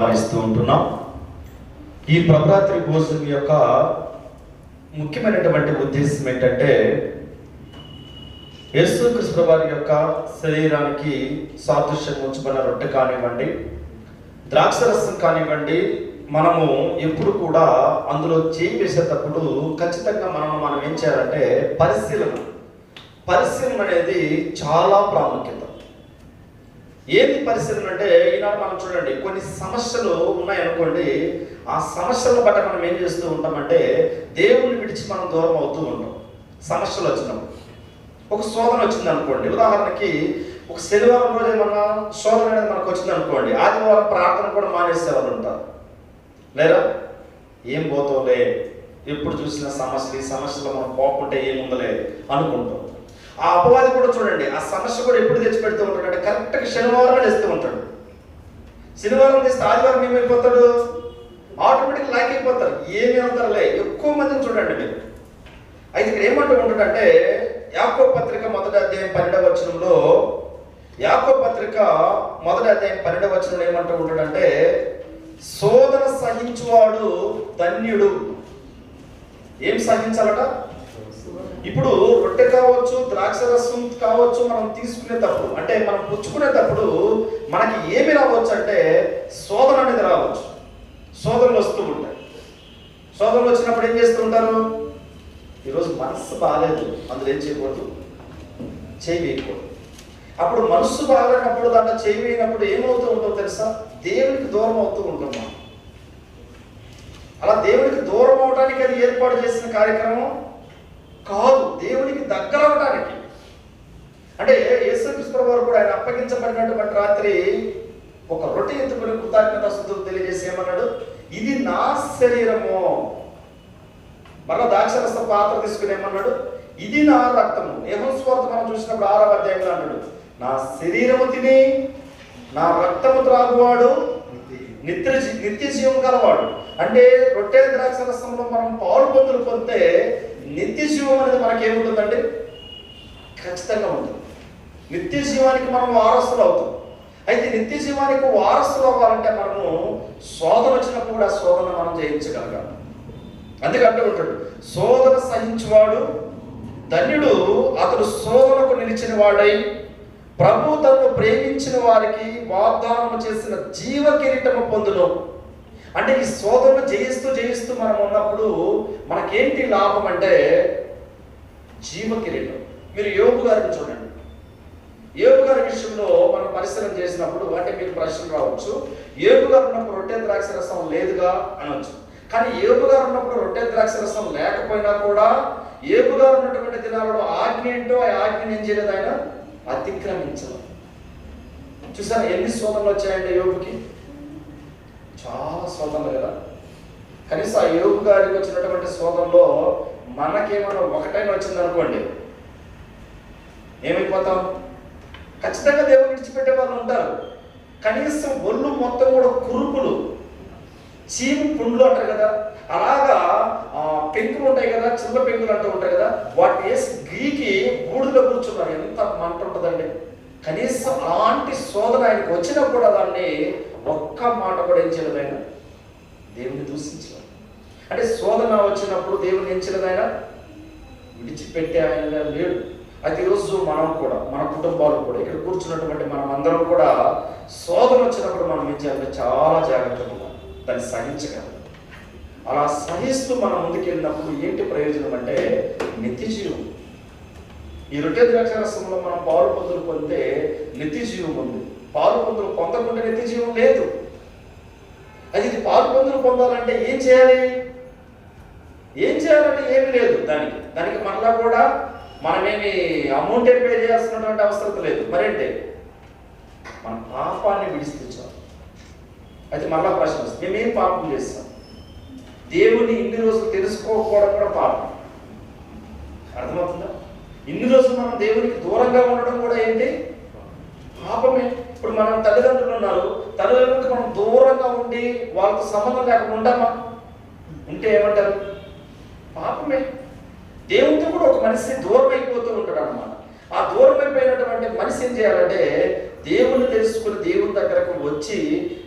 భావిస్తూ ఉంటున్నాం. ఈ ప్రభరాత్రి భోజనం యొక్క ముఖ్యమైనటువంటి ఉద్దేశం ఏంటంటే యేసుక్రీస్తు వారి యొక్క శరీరానికి సాదృశ్యం ఉంచబడిన రొట్టె కానివ్వండి ద్రాక్షరసం కానివ్వండి మనము ఎప్పుడు కూడా అందులో చేయి వేసేటప్పుడు ఖచ్చితంగా మనం మనం ఏం చేయాలంటే పరిశీలన. పరిశీలన అనేది చాలా ప్రాముఖ్యత. ఏది పరిస్థితులు అంటే ఈనాడు మనం చూడండి కొన్ని సమస్యలు ఉన్నాయనుకోండి ఆ సమస్యలను బట్టి మనం ఏం చేస్తూ ఉంటామంటే దేవుణ్ణి విడిచి మనం దూరం అవుతూ ఉంటాం. సమస్యలు వచ్చినప్పుడు. ఒక శోధన వచ్చింది అనుకోండి ఉదాహరణకి ఒక శనివారం రోజు ఏమన్నా శోధన అనేది మనకు వచ్చింది అనుకోండి ఆదివారం ప్రార్థన కూడా మానేస్తే వాళ్ళు ఉంటారు. లేదా? ఏం పోతావులే? ఎప్పుడు చూసిన సమస్యలు ఈ సమస్యలో మనం పోకుంటే ఏముందలే అనుకుంటాం. ఆ అపవాది కూడా చూడండి ఆ సమస్య కూడా ఎప్పుడు తెచ్చి పెడుతూ ఉంటాడు అంటే కరెక్ట్గా శనివారం తెస్తూ ఉంటాడు. శనివారం తెస్తే ఆదివారం ఏమైపోతాడు? ఆటోమేటిక్ లాక్ అయిపోతారు. ఏమి అవుతారులే ఎక్కువ మందిని చూడండి మీరు. అయితే ఇక్కడ ఏమంటూ ఉంటాడంటే యాకో పత్రిక మొదటి అధ్యాయం పన్నెండవ వచనంలో యాకో పత్రిక మొదటి అధ్యాయం పన్నెండవ వచనంలో ఏమంటూ ఉంటాడంటే శోధన సహించువాడు ధన్యుడు. ఏం సహించాలట? ఇప్పుడు రొట్టె కావచ్చు ద్రాక్ష రసం కావచ్చు మనం తీసుకునేటప్పుడు అంటే మనం పుచ్చుకునేటప్పుడు మనకి ఏమి రావచ్చు అంటే శోధన అనేది రావచ్చు. శోధనలు వస్తూ ఉంటాయి. శోధనలు వచ్చినప్పుడు ఏం చేస్తూ ఉంటారు? ఈరోజు మనసు బాగాలేదు అందులో ఏం చేయకూడదు? చేయి వేయకూడదు. అప్పుడు మనసు బాగాలేనప్పుడు దాంట్లో చేయి వేయనప్పుడు ఏమవుతూ ఉంటుందో తెలుసా? దేవునికి దూరం అవుతూ ఉంటాం మనం. అలా దేవునికి దూరం అవడానికి అది ఏర్పాటు చేసిన కార్యక్రమం కాదు దేవునికి దగ్గర అవడానికి అంటే యేసుకృష్ణ వారు కూడా ఆయన అప్పగించబడినటువంటి రాత్రి ఒక రొట్టె ఎత్తుకుని కృతజ్ఞత స్థుతులు తెలియజేసి ఏమన్నాడు ఇది నా శరీరము. మళ్ళా దాక్షరస పాత్ర తీసుకుని ఏమన్నాడు? ఇది నా రక్తము. యహోస్వార్త మనం చూసినప్పుడు ఆరవ అధ్యాయంలో అన్నాడు. నా శరీరము తిని నా రక్తము త్రాగువాడు నిత్య నిత్య జీవం గలవాడు. అంటే రొట్టె ద్రాక్ష రసంలో మనం పాలు పొందులు పొందితే నిత్య జీవం అనేది మనకి ఏముంటుందండి ఖచ్చితంగా ఉంటుంది. నిత్య జీవానికి మనం వారసులు అవుతాం. అయితే నిత్య జీవానికి వారసులు అవ్వాలంటే మనము శోధన వచ్చినప్పుడు కూడా శోధన మనం జయించగలగాలి. అందుకంటే ఉంటాడు శోధన సహించువాడు ధన్యుడు అతడు శోధనకు నిలిచిన వాడై ప్రభు తను ప్రేమించిన వారికి వాగ్దానం చేసిన జీవ కిరీటము పొందును. అంటే ఈ శోధనలు జయిస్తూ జయిస్తూ మనం ఉన్నప్పుడు మనకేంటి లాభం అంటే జీవ కిరీటం మీరు యోగు గారిని చూడండి. ఏపు గారి విషయంలో మనం పరిశీలన చేసినప్పుడు అంటే మీకు ప్రశ్న రావచ్చు. ఏపు గారు ఉన్నప్పుడు రొట్టె ద్రాక్ష రసం లేదుగా అనొచ్చు. కానీ ఏపు గారు ఉన్నప్పుడు రొట్టె ద్రాక్ష రసం లేకపోయినా కూడా ఏపు గారు ఉన్నటువంటి దినాలలో ఆజ్ఞ ఏంటో ఆ ఆజ్ఞని ఏం చేయలేదు ఆయన? అతిక్రమించాలి చూసారా ఎన్ని శోధనలు వచ్చాయంటే యోగుకి చాలా శోధనలు కదా కనీసం ఆ యోగు గారికి వచ్చినటువంటి శోధనలో మనకేమైనా ఒకటైనా వచ్చిందనుకోండి ఏమైపోతాం? ఖచ్చితంగా దేవుని విడిచిపెట్టే వాళ్ళు ఉంటారు. కనీసం ఒళ్ళు మొత్తం కూడా కురుపులు చీము పుండ్లు అంటారు కదా అలాగా ఆ, పెంకులు ఉంటాయి కదా చిన్న పెంకులు అంటూ ఉంటాయి కదా వాటిని వేసి గీకి బూడిలో కూర్చున్నారు. ఎంత మంట ఉంటుందండి. కనీసం అలాంటి శోధన ఆయనకు వచ్చినా కూడా దాన్ని ఒక్క మాట కూడా ఏం చేయలేదు దేవుని దూషించలేదు. అంటే శోధన వచ్చినప్పుడు దేవుని ఏం చేయలేదు విడిచిపెట్టే ఆయన లేడు. అయితే ఈరోజు మనం కూడా మన కుటుంబాలు కూడా ఇక్కడ కూర్చున్నటువంటి మనం అందరం కూడా శోధన వచ్చినప్పుడు మనం ఏం చేయాలంటే చాలా జాగ్రత్తగా ఉండాలి. దాన్ని సహించగలం. అలా సహిస్తూ మనం ముందుకెళ్ళినప్పుడు ఏంటి ప్రయోజనం అంటే నిత్య జీవం ఈ రొట్టె ద్రాక్షరసంలో మనం పాలు పొందులు పొందితే నిత్య జీవం ఉంది పాలు పొందులు పొందకుండా నిత్య జీవం లేదు. అది ఇది పాలు పొందులు పొందాలంటే ఏం చేయాలి? ఏం చేయాలంటే ఏమీ లేదు దానికి. దానికి మనలో కూడా మనమేమి అమౌంట్ ఏం పే చేయాల్సినటువంటి అవసరం లేదు. మరేంటి? మన పాపాన్ని విడిపించాలి అయితే మళ్ళా ప్రశ్న వస్తుంది. మేమేం పాపం చేస్తాం? దేవుని ఇన్ని రోజులు తెలుసుకోకపోవడం కూడా పాపం. అర్థమవుతుందా? ఇన్ని రోజులు మనం దేవునికి దూరంగా ఉండడం కూడా ఏంటి? పాపమే. ఇప్పుడు మనం తల్లిదండ్రులు ఉన్నారు తల్లిదండ్రులకు మనం దూరంగా ఉండి వాళ్ళతో సంబంధం లేకుండా ఉంటామా ఉంటే ఏమంటారు? పాపమే. దేవునితో కూడా ఒక మనిషి దూరం అయిపోతూ ఉంటాడు అనమాట ఆ దూరం అయిపోయినటువంటి మనిషి ఏం చేయాలంటే దేవుని తెలుసుకుని దేవుని దగ్గరకు వచ్చి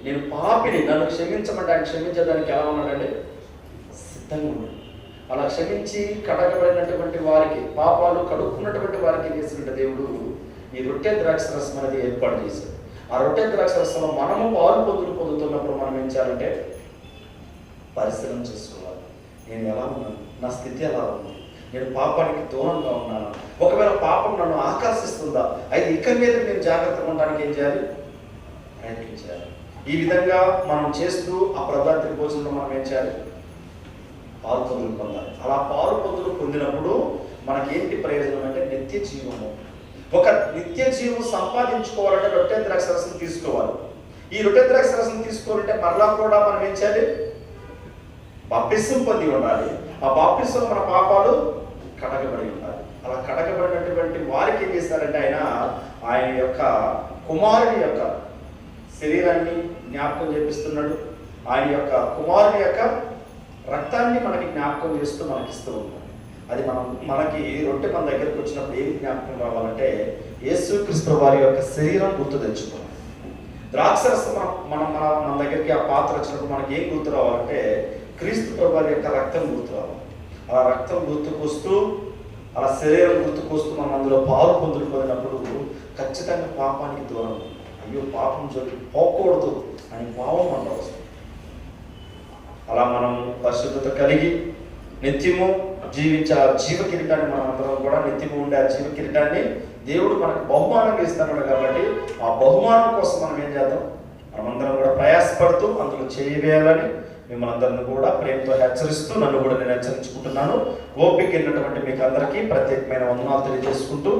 నేను పాపిని నన్ను క్షమించమంటే ఆయన క్షమించడానికి ఎలా ఉన్నాడండి సిద్ధంగా ఉన్నాడు. అలా క్షమించి కడగబడినటువంటి వారికి పాపాలు కడుక్కున్నటువంటి వారికి చేసినట్టు దేవుడు ఈ రొట్టె ద్రాక్ష రసం అనేది ఏర్పాటు చేశాడు. ఆ రొట్టె ద్రాక్షరసంలో మనము పాలు పొందులు పొందుతున్నప్పుడు మనం ఏం చేయాలంటే పరిశ్రమ చేసుకోవాలి. నేను ఎలా ఉన్నాను? నా స్థితి ఎలా ఉంది? నేను పాపానికి దూరంగా ఉన్నాను? ఒకవేళ పాపం నన్ను ఆకర్షిస్తుందా? అయితే ఇక మీద నేను జాగ్రత్తగా ఉండడానికి ఏం చేయాలి? ప్రయత్నించాలి. చేయాలి ఈ విధంగా మనం చేస్తూ ఆ ప్రధాన భోజనంలో మనం ఏం చేయాలి? పాలు పొందులు పొందాలి. అలా పాలు పొందులు పొందినప్పుడు మనకి ఏంటి ప్రయోజనం అంటే నిత్య జీవము. ఒక నిత్య జీవం సంపాదించుకోవాలంటే రొట్టె ద్రాక్ష రసం తీసుకోవాలి. ఈ రొట్టె ద్రాక్ష రసం తీసుకోవాలంటే మరలా కూడా మనం ఏం చేయాలి? బాప్టిసం పొంది ఉండాలి. ఆ బాప్టిసం మన పాపాలు కడగబడి ఉండాలి. అలా కడగబడినటువంటి వారికి ఏం చేస్తారంటే ఆయన ఆయన యొక్క కుమారుని యొక్క శరీరాన్ని జ్ఞాపకం చేపిస్తున్నాడు. ఆయన యొక్క కుమారుని యొక్క రక్తాన్ని మనకి జ్ఞాపకం చేస్తూ మనకిస్తూ ఉన్నాడు అది మనం మనకి రొట్టె మన దగ్గరకు వచ్చినప్పుడు ఏం జ్ఞాపకం రావాలంటే యేసుక్రీస్తు వారి యొక్క శరీరం గుర్తు తెచ్చుకోవాలి. ద్రాక్షరసం మనం మనం మన మన దగ్గరికి ఆ పాత్ర వచ్చినప్పుడు మనకి ఏం గుర్తు రావాలంటే క్రీస్తు ప్రభు వారి యొక్క రక్తం గుర్తు రావాలి. అలా రక్తం గుర్తుకొస్తూ అలా శరీరం గుర్తుకొస్తూ మనం అందులో పాలు పొందులు పొందినప్పుడు ఖచ్చితంగా పాపానికి దూరం. అయ్యో పాపం జోలి పోకూడదు అని భావం మనలో వస్తుంది. అలా మనం పరిశుద్ధత కలిగి నిత్యము జీవించే ఆ జీవ కిరీటాన్ని మనం అందరం కూడా నిత్యము ఉండే ఆ జీవ కిరీటాన్ని దేవుడు మనకు బహుమానంగా ఇస్తున్నాడు కాబట్టి ఆ బహుమానం కోసం మనం ఏం చేద్దాం? మనమందరం కూడా ప్రయాసపడుతూ అందులో చేయవేయాలని మిమ్మల్ని అందరిని కూడా ప్రేమతో హెచ్చరిస్తూ నన్ను కూడా నేను హెచ్చరించుకుంటున్నాను. ఓపిక ఉన్నటువంటి మీకు అందరికీ ప్రత్యేకమైన వందనాలు తెలియజేసుకుంటూ